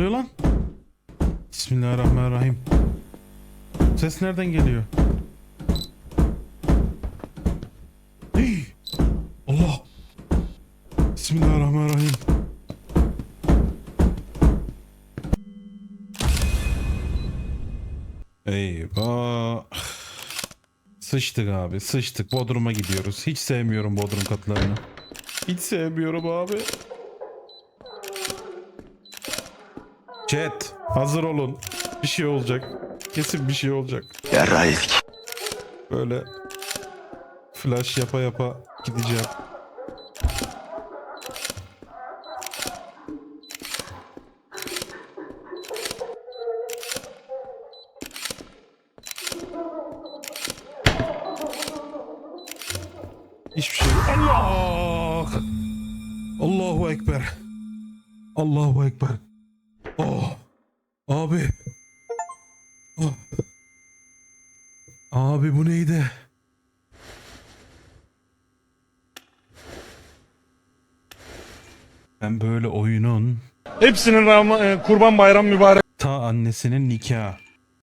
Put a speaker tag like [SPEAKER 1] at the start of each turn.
[SPEAKER 1] oluyor lan? Bismillahirrahmanirrahim. Ses nereden geliyor? Hey! Allah! Bismillahirrahmanirrahim. Eyvah. Sıçtık abi sıçtık. Bodrum'a gidiyoruz. Hiç sevmiyorum Bodrum katlarını. Hiç sevmiyorum abi. Chat hazır olun. Bir şey olacak. Kesin bir şey olacak.
[SPEAKER 2] Yarraydık.
[SPEAKER 1] Böyle flash yapa yapa gideceğim. Hiçbir şey Allah! Allahu Ekber. Allahu Ekber. Oh. Abi. Oh. Abi bu neydi? Ben böyle oyunun
[SPEAKER 3] Hepsinin Ram- e, kurban bayram mübarek
[SPEAKER 1] ta annesinin nikahı.